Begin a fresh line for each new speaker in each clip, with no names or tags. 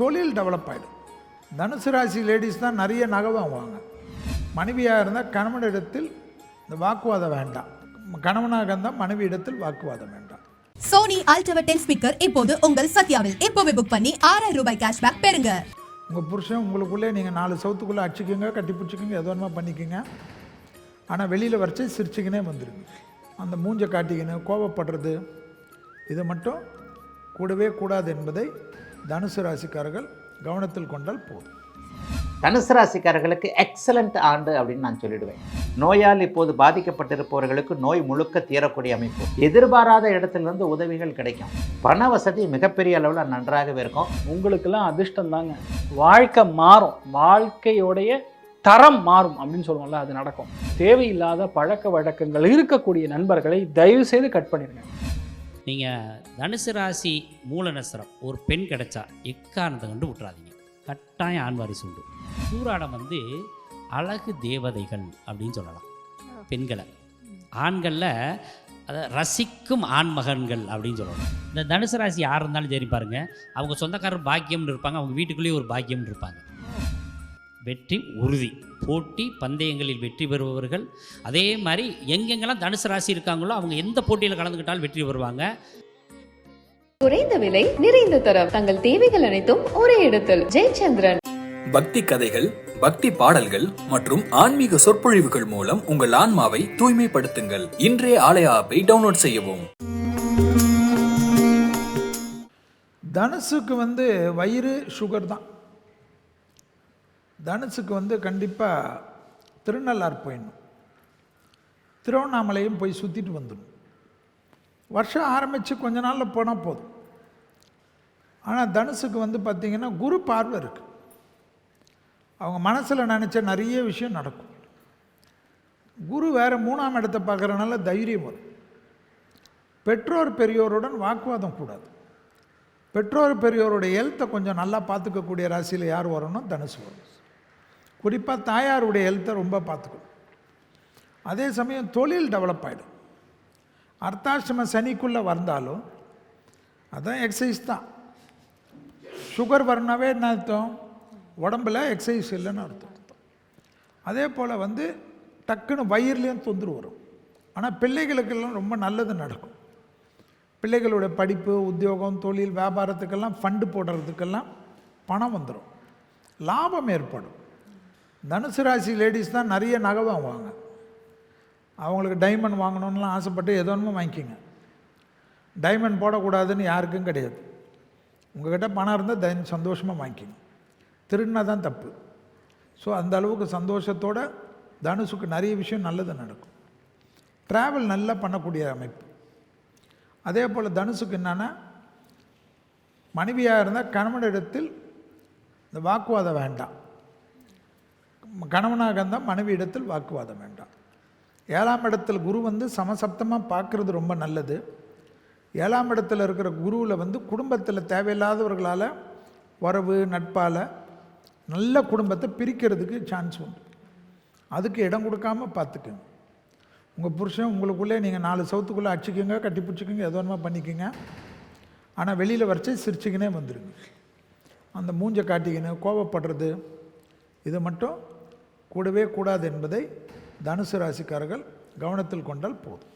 தொழில் டெவலப் ஆகிடும் தனுசு ராசி லேடிஸ் தான் நிறைய நகை வாங்குவாங்க. மனைவியாக இருந்தால் கணவனிடத்தில் இந்த வாக்குவாதம் வேண்டாம். கணவனாக இருந்தால் மனைவி இடத்தில் வாக்குவாதம் வேண்டாம்.
சோனி அல்ட்ரா டென் ஸ்பீக்கர் இப்போது உங்கள் சத்யாவில் இப்போவே புக் பண்ணி ஆறாயிரம் ரூபாய் கேஷ்பேக் பெறுங்க.
உங்கள் புருஷன் உங்களுக்குள்ளே நீங்கள் நாலு சவுத்துக்குள்ளே அடிச்சுக்கோங்க கட்டி பிடிச்சிக்கோங்க எது வேணுமா பண்ணிக்கோங்க. ஆனால் வெளியில் வரைச்சி சிரிச்சுக்கினே வந்துடுங்க அந்த மூஞ்சை காட்டிக்கின்னு கோவப்படுறது இது மட்டும் கூடவே கூடாது என்பதை தனுசு ராசிக்காரர்கள் கவனத்தில் கொண்டால் போதும்.
தனுசு ராசிக்காரர்களுக்கு எக்ஸலண்ட் ஆண்டு அப்படின்னு நான் சொல்லிடுவேன். நோயால் இப்போது பாதிக்கப்பட்டிருப்பவர்களுக்கு நோய் முழுக்க தீரக்கூடிய அமைப்பு. எதிர்பாராத இடத்திலிருந்து உதவிகள் கிடைக்கும். பண வசதி மிகப்பெரிய அளவில் நன்றாகவே இருக்கும்.
உங்களுக்கெல்லாம் அதிர்ஷ்டம் தாங்க. வாழ்க்கை மாறும். வாழ்க்கையோடைய தரம் மாறும் அப்படின்னு சொல்லுவோம்ல அது நடக்கும். தேவையில்லாத பழக்க வழக்கங்கள் இருக்கக்கூடிய நண்பர்களை தயவு செய்து கட் பண்ணிடுங்க.
நீங்கள் தனுசு ராசி மூல நசரம் ஒரு பெண் கிடைச்சா எக்காரணத்தை கண்டு விட்றாதீங்க கட்டாயம் ஆண் வாரிசு உண்டு. சூராடம் வந்து அழகு தேவதைகள் அப்படின்னு சொல்லலாம். பெண்களை. ஆண்களில் அதை ரசிக்கும் ஆண்மகன்கள் அப்படின்னு சொல்லலாம். இந்த தனுசு ராசி யார் இருந்தாலும் சரி பாருங்கள் அவங்க சொந்தக்காரர் பாக்கியம்னு இருப்பாங்க. அவங்க வீட்டுக்குள்ளேயே ஒரு பாக்கியம்னு இருப்பாங்க. வெற்றி உறுதி. போட்டி பந்தயங்களில் வெற்றி பெறுபவர்கள். அதே மாதிரி எங்கெங்கெல்லாம் தனுசு ராசி இருக்காங்களோ அவங்க எந்த போட்டியில் கலந்துக்கிட்டாலும் வெற்றி பெறுவாங்க.
குறைந்த விலை நிறைந்த தரம். தங்கள் தேவைகள் அனைத்தும் ஒரே இடத்தில். ஜெயச்சந்திரன்.
பக்தி கதைகள் பக்தி பாடல்கள் மற்றும் ஆன்மீக சொற்பொழிவுகள் மூலம் உங்கள் ஆன்மாவை தூய்மைப்படுத்துங்கள். இன்றைய ஆலய ஆப்பை டவுன்லோட் செய்யவும்.
தனுசுக்கு வந்து வயிறு சுகர் தான். தனுசுக்கு வந்து கண்டிப்பாக திருநள்ளார் போயிடணும். திருவண்ணாமலையும் போய் சுற்றிட்டு வந்துடும் வருஷம் ஆரம்பித்து கொஞ்ச நாளில் போனால் போதும். ஆனால் தனுசுக்கு வந்து பார்த்திங்கன்னா குரு பார்வை இருக்குது அவங்க மனசில் நினச்ச நிறைய விஷயம் நடக்கும். குரு வேறு மூணாம் இடத்தை பார்க்குறனால தைரியம் வரும். பெற்றோர் பெரியோருடன் வாக்குவாதம் கூடாது. பெற்றோர் பெரியோருடைய ஹெல்த்தை கொஞ்சம் நல்லா பார்த்துக்கக்கூடிய ராசியில் யார் வரணும்? தனுசு வரும் குறிப்பாக தாயாருடைய ஹெல்த்தை ரொம்ப பார்த்துக்கணும். அதே சமயம் தொழில் டெவலப் ஆகிடும் அர்த்தாசிரம சனிக்குள்ளே வந்தாலும் அதுதான் எக்ஸசைஸ் தான். சுகர் வரனாவே என்ன அர்த்தம்? உடம்புல எக்ஸசைஸ் இல்லைன்னு அர்த்தம். அதே போல் வந்து டக்குன்னு வயிறுலேயும் தொந்தரவு வரும். ஆனால் பிள்ளைகளுக்கெல்லாம் ரொம்ப நல்லது நடக்கும். பிள்ளைகளோட படிப்பு உத்தியோகம் தொழில் வியாபாரத்துக்கெல்லாம் ஃபண்டு போடுறதுக்கெல்லாம் பணம் வந்துடும் லாபம் ஏற்படும். தனுசு ராசி லேடிஸ் தான் நிறைய நகை வாங்குவாங்க. அவங்களுக்கு டைமண்ட் வாங்கணும்னுலாம் ஆசைப்பட்டு ஏதோ ஒன்றும் வாங்கிக்கிங்க. டைமண்ட் போடக்கூடாதுன்னு யாருக்கும் கிடையாது. உங்கள்கிட்ட பணம் இருந்தால் தை சந்தோஷமாக வாங்கிக்கிங்க. திருடினா தான் தப்பு. ஸோ அந்த அளவுக்கு சந்தோஷத்தோட தனுசுக்கு நிறைய விஷயம் நல்லது நடக்கும். ட்ராவல் நல்லா பண்ணக்கூடிய அமைப்பு. அதே போல் தனுசுக்கு என்னென்னா மனைவியாக இருந்தால் கணவனிடத்தில் இந்த வாக்குவாதம் வேண்டாம். கணவனாக இருந்தால் மனைவி இடத்தில் வாக்குவாதம் வேண்டாம். ஏழாம் இடத்தில் குரு வந்து சமசப்தமாக பார்க்குறது ரொம்ப நல்லது. ஏழாம் இடத்துல இருக்கிற குருவில் வந்து குடும்பத்தில் தேவையில்லாதவர்களால் உறவு நட்பால் நல்ல குடும்பத்தை பிரிக்கிறதுக்கு சான்ஸ் உண்டு. அதுக்கு இடம் கொடுக்காம பார்த்துக்குங்க. உங்கள் புருஷன் உங்களுக்குள்ளே நீங்கள் நாலு சவுத்துக்குள்ளே அடிச்சுக்கோங்க கட்டி பிடிச்சிக்கோங்க ஏதோ ஒன்றுமா பண்ணிக்கோங்க. ஆனால் வெளியில் வரைச்சி சிரிச்சிக்கினே வந்துடுங்க அந்த மூஞ்சை காட்டிக்கின்னு கோவப்படுறது இது மட்டும் கூடவே கூடாது என்பதை தனுசு ராசிக்காரர்கள் கவனத்தில் கொண்டால் போதும்.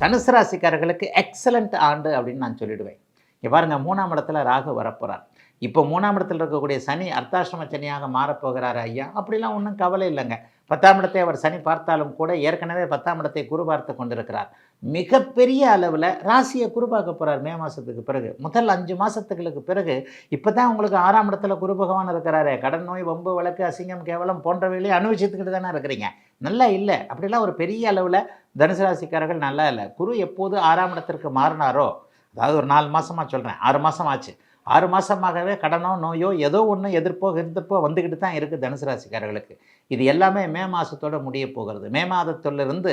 தனுசு ராசிக்காரர்களுக்கு எக்ஸலண்ட் ஆண்டு அப்படின்னு நான் சொல்லிடுவேன். இங்கே பாருங்க மூணாம் இடத்துல ராகு வரப்போகிறார் இப்போ மூணாம் இடத்துல இருக்கக்கூடிய சனி அர்த்தாசிரம சனியாக மாறப்போகிறார் ஐயா? அப்படிலாம் ஒன்றும் கவலை இல்லைங்க. பத்தாம் இடத்தை அவர் சனி பார்த்தாலும் கூட ஏற்கனவே பத்தாம் இடத்தை குரு பார்த்து கொண்டிருக்கிறார். மிகப்பெரிய அளவில் ராசியை குருபாக்க போகிறார் மே மாதத்துக்கு பிறகு. முதல் அஞ்சு மாதத்துகளுக்கு பிறகு இப்போ தான் உங்களுக்கு ஆறாம் இடத்துல குரு பகவான் இருக்கிறாரு. கடன் நோய் வம்பு வழக்கு அசிங்கம் கேவலம் போன்றவைகளையும் அனுபவிச்சுக்கிட்டு தானே இருக்கிறீங்க. நல்லா இல்லை. அப்படிலாம் ஒரு பெரிய அளவில் தனுசு ராசிக்காரர்கள் நல்லா இல்லை. குரு எப்போது ஆறாம் இடத்திற்கு மாறினாரோ அதாவது ஒரு நாலு மாதமாக சொல்கிறேன் ஆறு மாதம் ஆச்சு. ஆறு மாதமாகவே கடனோ நோயோ ஏதோ ஒன்று எதிர்ப்போ எதிர்ப்போ வந்துக்கிட்டு தான் இருக்குது தனுசு ராசிக்காரர்களுக்கு. இது எல்லாமே மே மாதத்தோட முடிய போகிறது. மே மாதத்திலிருந்து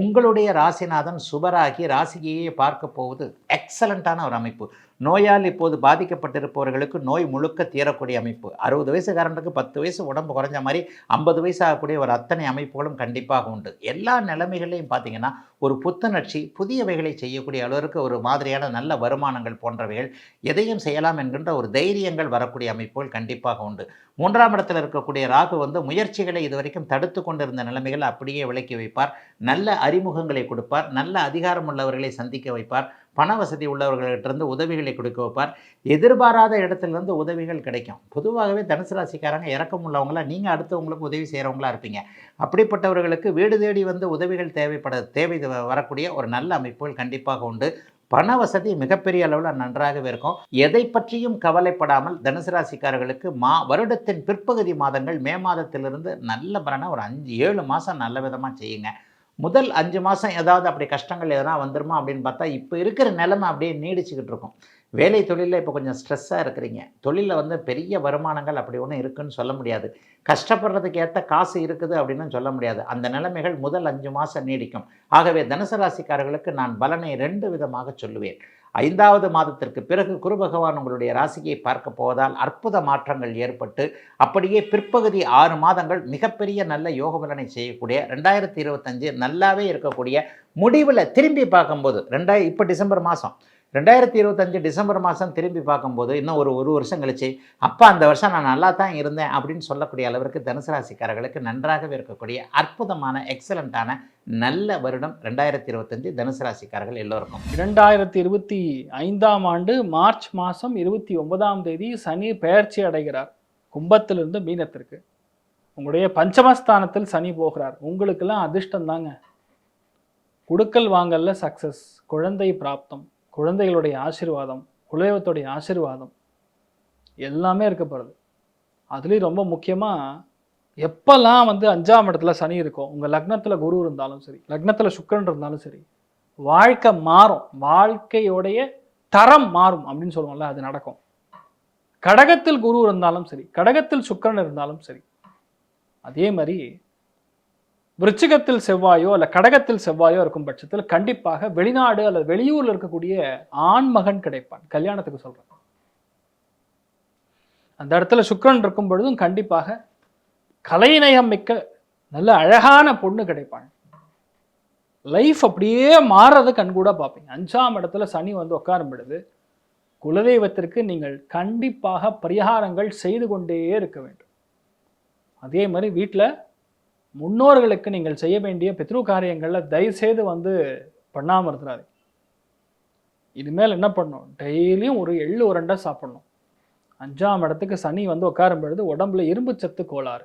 உங்களுடைய ராசிநாதன் சுபராகி ராசியையே பார்க்க போவது எக்ஸலண்ட்டான ஒரு அமைப்பு. நோயால் இப்போது பாதிக்கப்பட்டிருப்பவர்களுக்கு நோய் முழுக்க தீரக்கூடிய அமைப்பு. அறுபது வயசுக்காரனுக்கு பத்து வயசு உடம்பு குறைஞ்ச மாதிரி ஐம்பது வயசு ஆகக்கூடிய ஒரு அத்தனை அமைப்புகளும் கண்டிப்பாக உண்டு. எல்லா நிலைமைகளையும் பார்த்தீங்கன்னா ஒரு புத்துணர்ச்சி புதியவைகளை செய்யக்கூடிய அளவிற்கு ஒரு மாதிரியான நல்ல வருமானங்கள் போன்றவைகள் எதையும் செய்யலாம் என்கின்ற ஒரு தைரியங்கள் வரக்கூடிய அமைப்புகள் கண்டிப்பாக உண்டு. மூன்றாம் இடத்தில் இருக்கக்கூடிய ராகு வந்து முயற்சிகளை இதுவரைக்கும் தடுத்து கொண்டிருந்த நிலைமைகள் அப்படியே விலக்கி வைப்பார். நல்ல அறிமுகங்களை கொடுப்பார். நல்ல அதிகாரம் உள்ளவர்களை சந்திக்க வைப்பார். பண வசதி உள்ளவர்கள்ட்டிருந்து உதவிகளை கொடுக்க வைப்பார். எதிர்பாராத இடத்துலேருந்து உதவிகள் கிடைக்கும். பொதுவாகவே தனுசு ராசிக்காரங்க இறக்கம் உள்ளவங்களா நீங்கள் அடுத்தவங்களுக்கு உதவி செய்கிறவங்களா இருப்பீங்க. அப்படிப்பட்டவர்களுக்கு வீடு தேடி வந்து உதவிகள் தேவைப்பட தேவை வரக்கூடிய ஒரு நல்ல அமைப்புகள் கண்டிப்பாக உண்டு. பண வசதி மிகப்பெரிய அளவில் நன்றாகவே இருக்கும். எதை பற்றியும் கவலைப்படாமல் தனுசு ராசிக்காரர்களுக்கு மா வருடத்தின் பிற்பகுதி மாதங்கள் மே மாதத்திலிருந்து நல்ல பலனை ஒரு அஞ்சு ஏழு மாதம் நல்ல விதமாக செய்யுங்க. முதல் அஞ்சு மாதம் ஏதாவது அப்படி கஷ்டங்கள் எதனா வந்துருமா அப்படின்னு பார்த்தா இப்போ இருக்கிற நிலைமை அப்படியே நீடிச்சுக்கிட்டு இருக்கும். வேலை தொழிலில் இப்போ கொஞ்சம் ஸ்ட்ரெஸ்ஸாக இருக்கிறீங்க. தொழிலில் வந்து பெரிய வருமானங்கள் அப்படி ஒன்றும் இருக்குன்னு சொல்ல முடியாது. கஷ்டப்படுறதுக்கு ஏற்ற காசு இருக்குது அப்படின்னு சொல்ல முடியாது. அந்த நிலைமைகள் முதல் அஞ்சு மாதம் நீடிக்கும். ஆகவே தனுசு ராசிக்காரர்களுக்கு நான் பலனை ரெண்டு விதமாக சொல்லுவேன். ஐந்தாவது மாதத்திற்கு பிறகு குரு பகவான் உங்களுடைய ராசியை பார்க்க போவதால் அற்புத மாற்றங்கள் ஏற்பட்டு அப்படியே பிற்பகுதி ஆறு மாதங்கள் மிகப்பெரிய நல்ல யோக பலனை செய்யக்கூடிய ரெண்டாயிரத்தி இருபத்தஞ்சு நல்லாவே இருக்கக்கூடிய முடிவில் திரும்பி பார்க்கும்போது ரெண்டாயிரம் இப்போ டிசம்பர் மாதம் ரெண்டாயிரத்தி இருபத்தஞ்சு டிசம்பர் மாதம் திரும்பி பார்க்கும்போது இன்னும் ஒரு ஒரு வருஷம் கழிச்சு அப்போ அந்த வருஷம் நான் நல்லா தான் இருந்தேன் அப்படின்னு சொல்லக்கூடிய அளவிற்கு தனுசு ராசிக்காரர்களுக்கு நன்றாகவே இருக்கக்கூடிய அற்புதமான எக்ஸலண்ட்டான நல்ல வருடம் ரெண்டாயிரத்தி இருபத்தஞ்சு தனுசு ராசிக்காரர்கள் எல்லோருக்கும்.
இரண்டாயிரத்தி இருபத்தி ஐந்தாம் ஆண்டு மார்ச் மாதம் இருபத்தி ஒன்பதாம் தேதி சனி பெயர்ச்சி அடைகிறார். கும்பத்திலிருந்து மீனத்திற்கு. உங்களுடைய பஞ்சமஸ்தானத்தில் சனி போகிறார். உங்களுக்கெல்லாம் அதிர்ஷ்டம் தாங்க குடுக்கல் வாங்கல்ல சக்சஸ் குழந்தை பிராப்தம். குழந்தைகளுடைய ஆசீர்வாதம் குலதெய்வத்துடைய ஆசீர்வாதம் எல்லாமே இருக்க போகிறது அதுலேயும் ரொம்ப முக்கியமாக எப்பெல்லாம் வந்து அஞ்சாம் இடத்துல சனி இருக்கும் உங்கள் லக்னத்தில் குரு இருந்தாலும் சரி லக்னத்தில் சுக்கரன் இருந்தாலும் சரி வாழ்க்கை மாறும். வாழ்க்கையோடைய தரம் மாறும் அப்படின்னு சொல்லுவோம்ல அது நடக்கும். கடகத்தில் குரு இருந்தாலும் சரி கடகத்தில் சுக்கிரன் இருந்தாலும் சரி அதே மாதிரி விருச்சிகத்தில் செவ்வாயோ அல்ல கடகத்தில் செவ்வாயோ இருக்கும் பட்சத்தில் கண்டிப்பாக வெளிநாடு அல்லது வெளியூர்ல இருக்கக்கூடிய ஆண் மகன் கிடைப்பான். கல்யாணத்துக்கு சொல்றேன். அந்த இடத்துல சுக்கரன் இருக்கும் பொழுதும் கண்டிப்பாக கலைநயம் மிக்க நல்ல அழகான பொண்ணு கிடைப்பான் லைஃப் அப்படியே மாறுறது கண்கூட பார்ப்பீங்க. அஞ்சாம் இடத்துல சனி வந்து உட்காரும் பொழுது குலதெய்வத்திற்கு நீங்கள் கண்டிப்பாக பரிகாரங்கள் செய்து கொண்டே இருக்க வேண்டும். அதே மாதிரி வீட்டில் முன்னோர்களுக்கு நீங்கள் செய்ய வேண்டிய பித்ரு காரியங்களில் தயவுசெய்து வந்து பண்ணாமல் இருக்கிறாரு இனிமேல் என்ன பண்ணணும்? டெய்லியும் ஒரு எள்ளு உரண்டை சாப்பிடணும். அஞ்சாம் இடத்துக்கு சனி வந்து உட்காரும் பொழுது உடம்புல இரும்பு சத்து கோளாறு.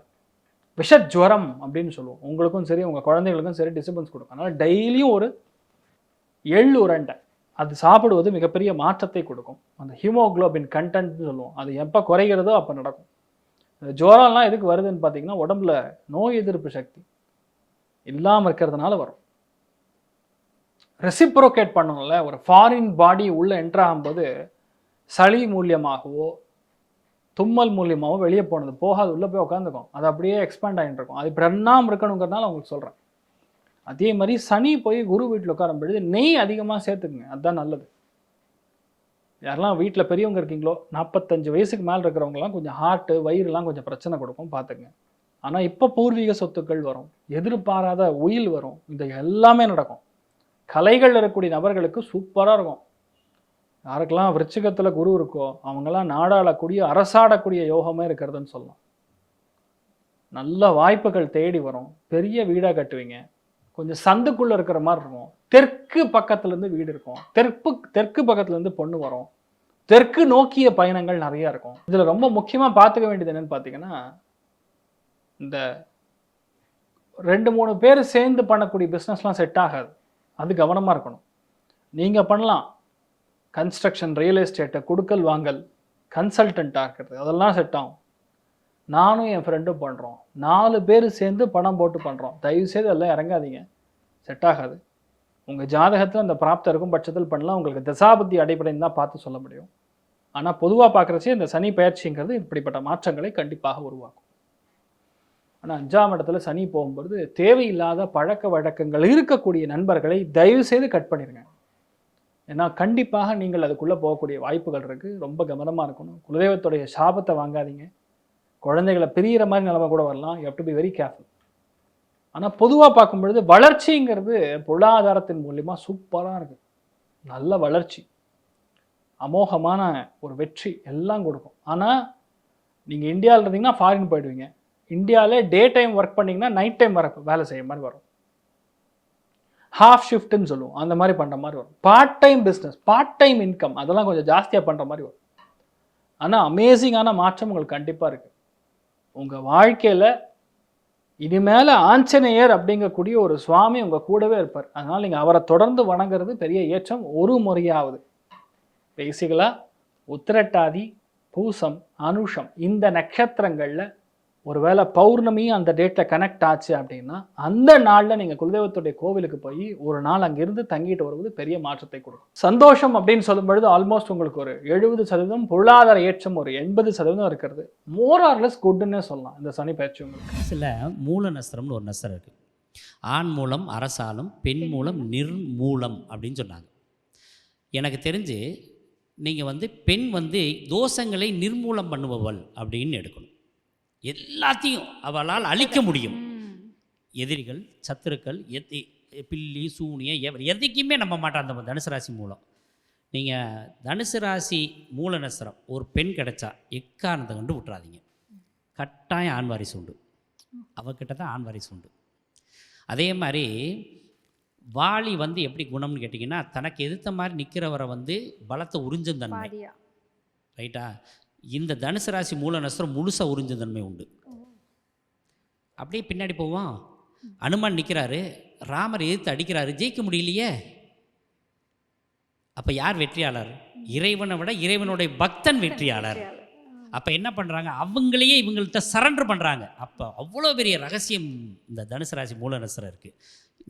விஷஜுவரம் அப்படின்னு சொல்லுவோம். உங்களுக்கும் சரி உங்கள் குழந்தைங்களுக்கும் சரி டிஸ்டர்பன்ஸ் கொடுக்கும். அதனால் டெய்லியும் ஒரு எள்ளு உரண்டை. அது சாப்பிடுவது மிகப்பெரிய மாற்றத்தை கொடுக்கும். அந்த ஹீமோகுளோபின் கண்டென்ட்னு சொல்லுவோம். அது எப்போ குறைகிறதோ அப்போ நடக்கும். ஜோரம்லாம் எதுக்கு வருதுன்னு பார்த்தீங்கன்னா உடம்புல நோய் எதிர்ப்பு சக்தி இல்லாமல் இருக்கிறதுனால வரும். ரெசிப்ரோகேட் பண்ணணும்ல. ஒரு ஃபாரின் பாடி உள்ளே என்டர் ஆகும்போது சளி மூலியமாகவோ தும்மல் மூலியமாகவோ வெளியே போனது போகாது. உள்ளே போய் உட்காந்துக்கும் அது அப்படியே எக்ஸ்பேண்ட் ஆகிட்டு இருக்கும். அது பிரண்ணாமல் இருக்கணுங்கிறதுனால உங்களுக்கு சொல்கிறேன் அதே மாதிரி சனி போய் குரு வீட்டில் உட்காரும் பொழுது நெய் அதிகமாக சேர்த்துக்குங்க. அதுதான் நல்லது. யாரெல்லாம் வீட்டில் பெரியவங்க இருக்கீங்களோ நாற்பத்தஞ்சு வயசுக்கு மேலே இருக்கிறவங்கலாம் கொஞ்சம் ஹார்ட்டு வயிறுலாம் கொஞ்சம் பிரச்சனை கொடுக்கும் பார்த்துங்க ஆனால் இப்போ பூர்வீக சொத்துக்கள் வரும் எதிர்பாராத உயில் வரும் இது எல்லாமே நடக்கும். கலைகள் இருக்கக்கூடிய நபர்களுக்கு சூப்பராக இருக்கும். யாருக்கெல்லாம் விருச்சிகத்தில் குரு இருக்கோ அவங்கெல்லாம் நாடாளக்கூடிய அரசாடக்கூடிய யோகமே இருக்கிறதுன்னு சொல்லலாம். நல்ல வாய்ப்புகள் தேடி வரும். பெரிய வீடாக கட்டுவீங்க. கொஞ்சம் சந்துக்குள்ளே இருக்கிற மாதிரி இருக்கும். தெற்கு பக்கத்துலேருந்து வீடு இருக்கும். தெற்கு தெற்கு பக்கத்துலேருந்து பொண்ணு வரும். தெற்கு நோக்கிய பயணங்கள் நிறையா இருக்கும். இதில் ரொம்ப முக்கியமாக பார்த்துக்க வேண்டியது என்னன்னு பார்த்தீங்கன்னா இந்த ரெண்டு மூணு பேர் சேர்ந்து பண்ணக்கூடிய பிஸ்னஸ்லாம் செட் ஆகாது. அது கவனமாக இருக்கணும். நீங்கள் பண்ணலாம். கன்ஸ்ட்ரக்ஷன் ரியல் எஸ்டேட்டை கொடுக்கல் வாங்கல் கன்சல்டண்ட்டாக இருக்கிறது. அதெல்லாம் செட் ஆகும். நானும் என் ஃப்ரெண்டும் பண்ணுறோம் நாலு பேர் சேர்ந்து பணம் போட்டு பண்ணுறோம் தயவுசெய்து எல்லாம் இறங்காதீங்க. செட் ஆகாது. உங்கள் ஜாதகத்தில் அந்த பிராப்தம் இருக்கும் பட்சத்தில் பண்ணலாம். உங்களுக்கு தசாபுத்தி அடிப்படையில் தான் பார்த்து சொல்ல முடியும். ஆனால் பொதுவாக பார்க்குறச்சே இந்த சனி பயிற்சிங்கிறது இப்படிப்பட்ட மாற்றங்களை கண்டிப்பாக உருவாக்கும். ஆனால் அஞ்சாம் இடத்துல சனி போகும்பொழுது தேவையில்லாத பழக்க வழக்கங்கள் இருக்கக்கூடிய நண்பர்களை தயவு செய்து கட் பண்ணிடுங்க ஏன்னா கண்டிப்பாக நீங்கள் அதுக்குள்ளே போகக்கூடிய வாய்ப்புகள் இருக்குது ரொம்ப கவனமாக இருக்கணும். குலதெய்வத்துடைய சாபத்தை வாங்காதீங்க. குழந்தைகளை பிரியிற மாதிரி நிலைமை கூட வரலாம். You to be very careful ஆனால் பொதுவாக பார்க்கும் பொழுது வளர்ச்சிங்கிறது பொருளாதாரத்தின் மூலிமா சூப்பராக இருக்குது நல்ல வளர்ச்சி. அமோகமான ஒரு வெற்றி எல்லாம் கொடுக்கும். ஆனால் நீங்கள் இந்தியாவில் இருந்தீங்கன்னா ஃபாரின் போயிடுவீங்க. இந்தியாவிலே டே டைம் ஒர்க் பண்ணிங்கன்னா நைட் டைம் வர வேலை செய்ய மாதிரி வரும். ஹாஃப் ஷிஃப்ட்னு சொல்லுவோம். அந்த மாதிரி பண்ணுற மாதிரி வரும். Part time business part time income அதெல்லாம் கொஞ்சம் ஜாஸ்தியாக பண்ணுற மாதிரி வரும். ஆனால் அமேசிங்கான மாற்றம் உங்களுக்கு கண்டிப்பாக இருக்குது உங்கள் வாழ்க்கையில் இனிமேல் ஆஞ்சநேயர் அப்படிங்கக்கூடிய ஒரு சுவாமி உங்கள் கூடவே இருப்பார். அதனால் நீங்கள் அவரை தொடர்ந்து வணங்குறது பெரிய ஏற்றம் ஒரு முறையாவது. பேசிக்கலாக உத்திரட்டாதி பூசம் அனுஷம் இந்த நட்சத்திரங்களில் ஒருவேளை பௌர்ணமி அந்த டேட்டில் கனெக்ட் ஆச்சு அப்படின்னா அந்த நாளில் நீங்கள் குலதெய்வத்துடைய கோவிலுக்கு போய் ஒரு நாள் அங்கிருந்து தங்கிட்டு வருவது பெரிய மாற்றத்தை கொடுக்கும். சந்தோஷம் அப்படின்னு சொல்லும் பொழுது ஆல்மோஸ்ட் உங்களுக்கு ஒரு எழுபது சதவீதம் பொருளாதார ஏற்றம் ஒரு எண்பது சதவீதம் இருக்கிறது. மோர் ஆர்லெஸ் குட்னே சொல்லலாம். இந்த சனி பயிற்சி உங்களுக்கு.
சில மூல நஸ்திரம்னு ஒரு நஸ்திரம் இருக்குது ஆண் மூலம் அரசாலும் பெண் மூலம் நிர்மூலம் அப்படின்னு சொன்னாங்க. எனக்கு தெரிஞ்சு நீங்கள் வந்து பெண் வந்து தோஷங்களை நிர்மூலம் பண்ணுபவள் அப்படின்னு எடுக்கணும். எல்லாத்தையும் அவளால் அழிக்க முடியும். எதிரிகள் சத்துருக்கள் எத்தி பில்லி சூனிய எவ எதைக்குமே நம்ப மாட்டான் அந்த தனுசு ராசி மூலம். நீங்கள் தனுசு ராசி மூல நஸ்திரம் ஒரு பெண் கிடைச்சா எக்காரணத்தை கண்டு விட்றாதீங்க கட்டாயம் ஆண் வாரிசு உண்டு. அவகிட்ட தான் ஆண் வாரிசு உண்டு. அதே மாதிரி வாளி வந்து எப்படி குணம்னு கேட்டிங்கன்னா தனக்கு எதிர்த்த மாதிரி நிற்கிறவரை வந்து பலத்தை உறிஞ்சும் தன்மை. ரைட்டா? இந்த தனுசு ராசி மூல நஸ்திரம் முழுசாக உறிஞ்ச தன்மை உண்டு. அப்படியே பின்னாடி போவோம். அனுமான் நிற்கிறாரு ராமர் எதிர்த்து அடிக்கிறாரு. ஜெயிக்க முடியலையே. அப்போ யார் வெற்றியாளர்? இறைவனை விட இறைவனுடைய பக்தன் வெற்றியாளர். அப்போ என்ன பண்ணுறாங்க அவங்களையே இவங்கள்ட்ட சரண்டர் பண்ணுறாங்க அப்போ அவ்வளோ பெரிய ரகசியம் இந்த தனுசு ராசி மூல இருக்குது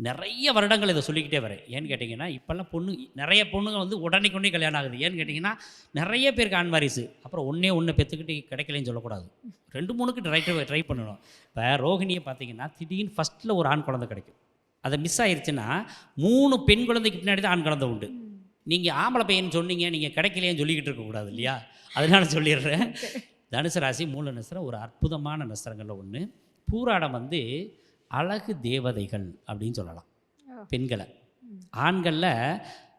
நிறைய வருடங்கள் இதை சொல்லிக்கிட்டே வரேன் ஏன்னு கேட்டிங்கன்னா இப்போல்லாம் பொண்ணு நிறைய பொண்ணுங்க வந்து உடனே கொண்டே கல்யாணம் ஆகுது. ஏன்னு கேட்டிங்கன்னா நிறைய பேருக்கு ஆண் வாரிசு அப்புறம் ஒன்றே ஒன்று பெற்றுக்கிட்டு கிடைக்கலன்னு சொல்லக்கூடாது. ரெண்டு மூணுக்கு ட்ரை ட்ரை பண்ணணும். இப்போ ரோஹிணியை பார்த்தீங்கன்னா திடீர்னு ஃபஸ்ட்டில் ஒரு ஆண் குழந்தை கிடைக்கும். அதை மிஸ் ஆயிருச்சுன்னா மூணு பெண் குழந்தைக்கு பின்னாடி தான் ஆண் குழந்தை உண்டு. நீங்கள் ஆம்பளை பையன் சொன்னீங்க நீங்கள் கிடைக்கலையேன்னு சொல்லிக்கிட்டு இருக்கக்கூடாது இல்லையா? அதனால சொல்லிடுறேன். தனுசு ராசி மூல நஸ்திரம் ஒரு அற்புதமான நஸ்திரங்களில் ஒன்று பூராடம் வந்து அழகு தேவதைகள் அப்படின்னு சொல்லலாம். பெண்களை. ஆண்களில்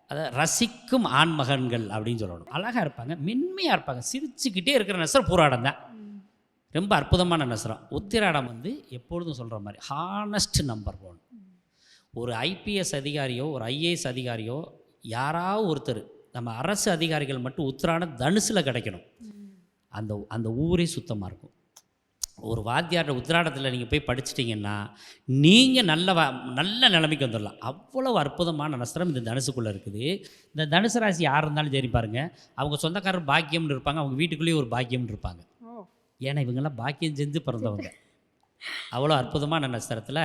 அதை ரசிக்கும் ஆண்மகன்கள் அப்படின்னு சொல்லணும். அழகாக இருப்பாங்க மென்மையாக இருப்பாங்க. சிரிச்சுக்கிட்டே இருக்கிற நஸ்திரம் பூராடம் தான். ரொம்ப அற்புதமான நஸ்திரம் உத்திராடம் வந்து எப்பொழுதும் சொல்கிற மாதிரி ஹானஸ்ட் நம்பர் ஒன் ஒரு ஐபிஎஸ் அதிகாரியோ ஒரு ஐஏஎஸ் அதிகாரியோ யாராவது ஒருத்தர் நம்ம அரசு அதிகாரிகள் மட்டும் உத்திராட தனுசில் கிடைக்கணும். அந்த அந்த ஊரே சுத்தமாக இருக்கும். ஒரு வாத்தியார் உத்திராடத்தில் நீங்கள் போய் படிச்சிட்டிங்கன்னா நீங்கள் நல்ல வ நல்ல நிலைமைக்கு வந்துடலாம் அவ்வளவு அற்புதமான நஸ்திரம் இந்த தனுசுக்குள்ளே இருக்குது. இந்த தனுசு ராசி யார் இருந்தாலும் சரி பாருங்க. அவங்க சொந்தக்காரர் பாக்கியம்னு இருப்பாங்க. அவங்க வீட்டுக்குள்ளேயே ஒரு பாக்கியம்னு இருப்பாங்க. ஏன்னா இவங்கெல்லாம் பாக்கியம் செஞ்சு பிறந்தவங்க. அவ்வளோ அற்புதமான நஸ்திரத்தில்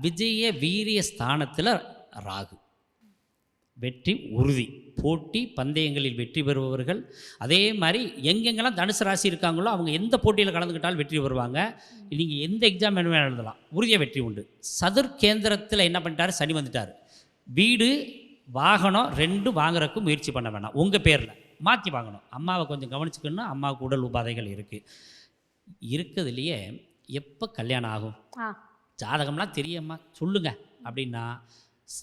விஜய வீரிய ஸ்தானத்தில் ராகு. வெற்றி உறுதி. போட்டி பந்தயங்களில் வெற்றி பெறுபவர்கள். அதே மாதிரி எங்கெங்கெல்லாம் தனுசு ராசி இருக்காங்களோ அவங்க எந்த போட்டியில் கலந்துக்கிட்டாலும் வெற்றி பெறுவாங்க. நீங்கள் எந்த எக்ஸாம் வேணுமே எழுதலாம். உறுதியாக வெற்றி உண்டு. சதுர் கேந்திரத்தில் என்ன பண்ணிட்டாரு? சனி வந்துட்டார். வீடு வாகனம் ரெண்டு வாங்குறதுக்கு முயற்சி பண்ண வேணாம். உங்கள் பேரில் மாற்றி வாங்கணும். அம்மாவை கொஞ்சம் கவனிச்சுக்கணும் அம்மாவுக்கு உடல் உபாதைகள் இருக்குது இருக்கிறதுலையே எப்போ கல்யாணம் ஆகும். ஜாதகம்லாம் தெரியுமா? சொல்லுங்க. அப்படின்னா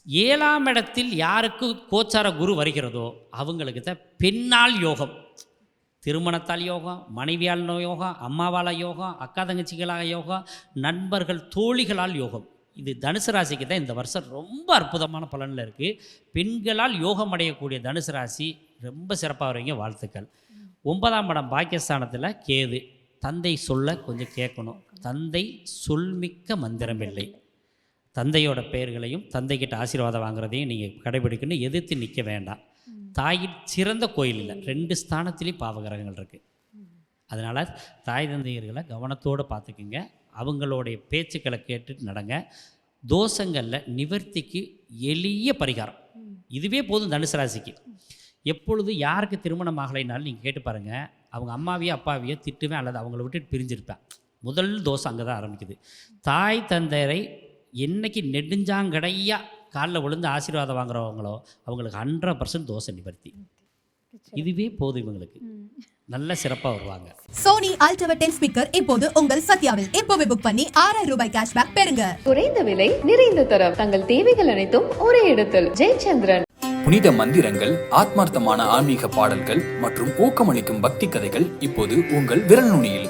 ஏழாம் இடத்தில் யாருக்கு கோச்சார குரு வருகிறதோ அவங்களுக்கு தான் பெண்ணால் யோகம். திருமணத்தால் யோகம் மனைவியால் யோகம் அம்மாவால் யோகம் அக்கா தங்கச்சிகளாக யோகம் நண்பர்கள் தோழிகளால் யோகம். இது தனுசு ராசிக்கு தான் இந்த வருஷம் ரொம்ப அற்புதமான பலனில் இருக்குது பெண்களால் யோகம் அடையக்கூடிய தனுசு ராசி ரொம்ப சிறப்பாக வரீங்க வாழ்த்துக்கள். ஒன்பதாம் இடம் பாக்கியஸ்தானத்தில் கேது. தந்தை சொல்ல கொஞ்சம் கேட்கணும். தந்தை சொல்மிக்க மந்திரமில்லை. தந்தையோட பெயர்களையும் தந்தைக்கிட்ட ஆசீர்வாதம் வாங்குறதையும் நீங்கள் கடைபிடிக்கணும் எதிர்த்து நிற்க வேண்டாம். தாயின் சிறந்த கோயில் இல்லை. ரெண்டு ஸ்தானத்திலையும் பாவகிரகங்கள் இருக்குது அதனால் தாய் தந்தையர்களை கவனத்தோடு பார்த்துக்குங்க. அவங்களுடைய பேச்சுக்களை கேட்டுட்டு நடங்க. தோஷங்களில் நிவர்த்திக்கு எளிய பரிகாரம். இதுவே போதும் தனுசு ராசிக்கு. எப்பொழுது யாருக்கு திருமணம் ஆகலைனாலும் நீங்கள் கேட்டு பாருங்கள் அவங்க அம்மாவையோ அப்பாவையோ திட்டுவேன் அல்லது அவங்கள விட்டுட்டு பிரிஞ்சிருப்பேன். முதல் தோசை அங்கே தான் ஆரம்பிக்குது. தாய் தந்தையரை என்னைக்கு நெடுஞ்சாங்கடையாக காலில் விழுந்து ஆசீர்வாதம் வாங்குறவங்களோ அவங்களுக்கு ஹண்ட்ரட் பர்சன்ட் தோசை நிவர்த்தி. இதுவே போதும் இவங்களுக்கு. நல்ல சிறப்பாக வருவாங்க.
சோனி அல்ட்ராவெட் டென் ஸ்பீக்கர் இப்போது உங்கள் சத்யாவில். இப்போவே புக் பண்ணி ஆறாயிரம் ரூபாய் கேஷ்பேக் பெறுங்க.
குறைந்த விலை நிறைந்த தரம். தங்கள் தேவைகள் அனைத்தும் ஒரே இடத்தில். ஜெயச்சந்திரன்.
புனித மந்திரங்கள் ஆத்மார்த்தமான ஆன்மீக பாடல்கள் மற்றும் ஊக்கமளிக்கும் பக்தி கதைகள் இப்போது உங்கள் விரல் நுனியில்.